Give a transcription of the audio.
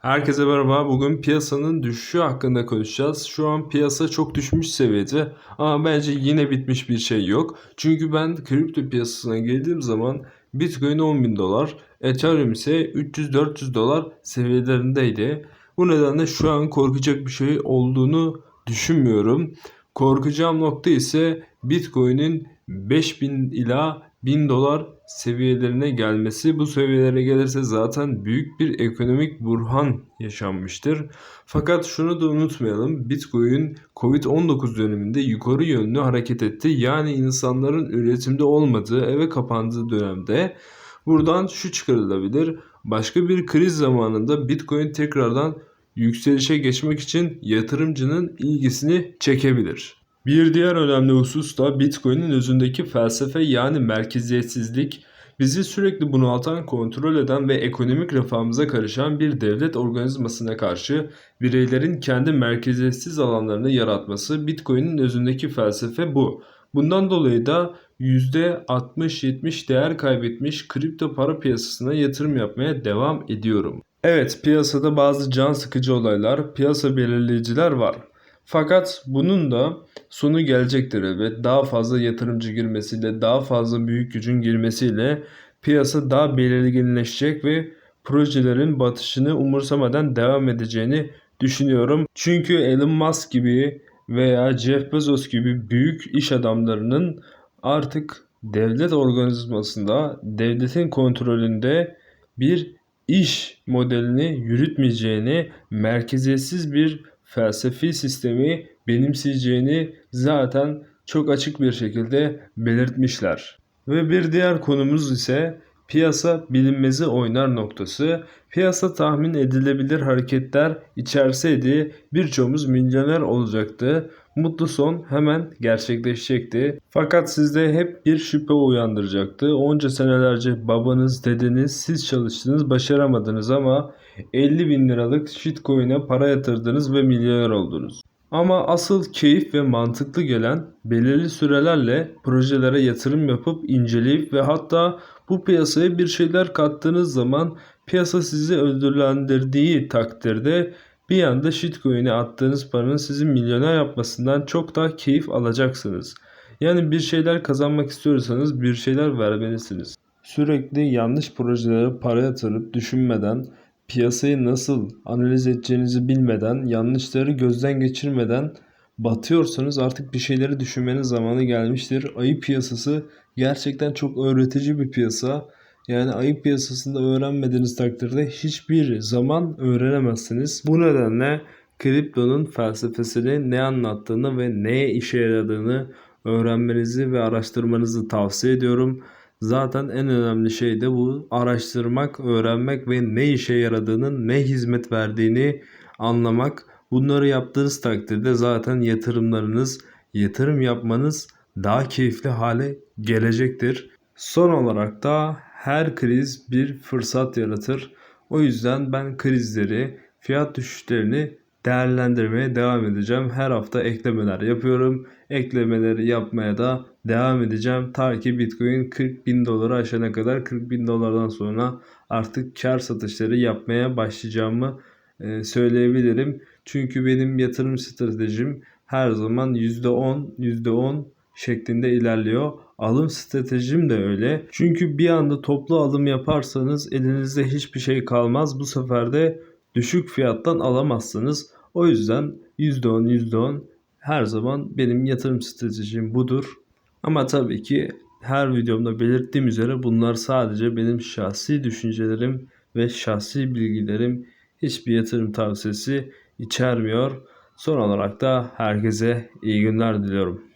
Herkese merhaba. Bugün piyasanın düşüşü hakkında konuşacağız. Şu an piyasa çok düşmüş seviyede ama bence yine bitmiş bir şey yok. Çünkü ben kripto piyasasına girdiğim zaman Bitcoin 10 bin dolar, Ethereum ise 300-400 dolar seviyelerindeydi. Bu nedenle şu an korkacak bir şey olduğunu düşünmüyorum. Korkacağım nokta ise Bitcoin'in 5000 ila 1000 dolar seviyelerine gelmesi. Bu seviyelere gelirse zaten büyük bir ekonomik burhan yaşanmıştır. Fakat şunu da unutmayalım. Bitcoin Covid-19 döneminde yukarı yönlü hareket etti. Yani insanların üretimde olmadığı, eve kapandığı dönemde buradan şu çıkarılabilir. Başka bir kriz zamanında Bitcoin tekrardan yükselişe geçmek için yatırımcının ilgisini çekebilir. Bir diğer önemli husus da Bitcoin'in özündeki felsefe yani merkeziyetsizlik. Bizi sürekli bunaltan, kontrol eden ve ekonomik refahımıza karışan bir devlet organizmasına karşı bireylerin kendi merkeziyetsiz alanlarını yaratması Bitcoin'in özündeki felsefe bu. Bundan dolayı da %60-70 değer kaybetmiş kripto para piyasasına yatırım yapmaya devam ediyorum. Evet piyasada bazı can sıkıcı olaylar, piyasa belirleyiciler var. Fakat bunun da sonu gelecektir elbet. Daha fazla yatırımcı girmesiyle, daha fazla büyük gücün girmesiyle piyasa daha belirginleşecek ve projelerin batışını umursamadan devam edeceğini düşünüyorum. Çünkü Elon Musk gibi veya Jeff Bezos gibi büyük iş adamlarının artık devlet organizmasında, devletin kontrolünde bir iş modelini yürütmeyeceğini, merkeziyetsiz bir felsefi sistemi benimseyeceğini zaten çok açık bir şekilde belirtmişler. Ve bir diğer konumuz ise piyasa bilinmezi oynar noktası. Piyasa tahmin edilebilir hareketler içerseydi birçoğumuz milyoner olacaktı. Mutlu son hemen gerçekleşecekti. Fakat sizde hep bir şüphe uyandıracaktı. Onca senelerce babanız, dedeniz, siz çalıştınız, başaramadınız ama 50 bin liralık shitcoin'e para yatırdınız ve milyoner oldunuz. Ama asıl keyif ve mantıklı gelen belirli sürelerle projelere yatırım yapıp inceleyip ve hatta bu piyasaya bir şeyler kattığınız zaman piyasa sizi ödüllendirdiği takdirde bir anda shitcoin'e attığınız paranın sizi milyoner yapmasından çok daha keyif alacaksınız. Yani bir şeyler kazanmak istiyorsanız bir şeyler vermelisiniz. Sürekli yanlış projelere para yatırıp düşünmeden piyasayı nasıl analiz edeceğinizi bilmeden, yanlışları gözden geçirmeden batıyorsanız artık bir şeyleri düşünmenin zamanı gelmiştir. Ayı piyasası gerçekten çok öğretici bir piyasa. Yani ayı piyasasında öğrenmediğiniz takdirde hiçbir zaman öğrenemezsiniz. Bu nedenle kriptonun felsefesini ne anlattığını ve neye işe yaradığını öğrenmenizi ve araştırmanızı tavsiye ediyorum. Zaten en önemli şey de bu araştırmak, öğrenmek ve ne işe yaradığını, ne hizmet verdiğini anlamak. Bunları yaptığınız takdirde zaten yatırımlarınız, yatırım yapmanız daha keyifli hale gelecektir. Son olarak da her kriz bir fırsat yaratır. O yüzden ben krizleri, fiyat düşüşlerini değerlendirmeye devam edeceğim. Her hafta eklemeler yapıyorum. Eklemeleri yapmaya da devam edeceğim. Ta ki Bitcoin 40 bin doları aşana kadar 40 bin dolardan sonra artık kar satışları yapmaya başlayacağımı e, söyleyebilirim. Çünkü benim yatırım stratejim her zaman %10 %10 şeklinde ilerliyor. Alım stratejim de öyle. Çünkü bir anda toplu alım yaparsanız elinizde hiçbir şey kalmaz. Bu sefer de düşük fiyattan alamazsınız. O yüzden %10 %10 her zaman benim yatırım stratejim budur. Ama tabii ki her videomda belirttiğim üzere bunlar sadece benim şahsi düşüncelerim ve şahsi bilgilerim. Hiçbir yatırım tavsiyesi içermiyor. Son olarak da herkese iyi günler diliyorum.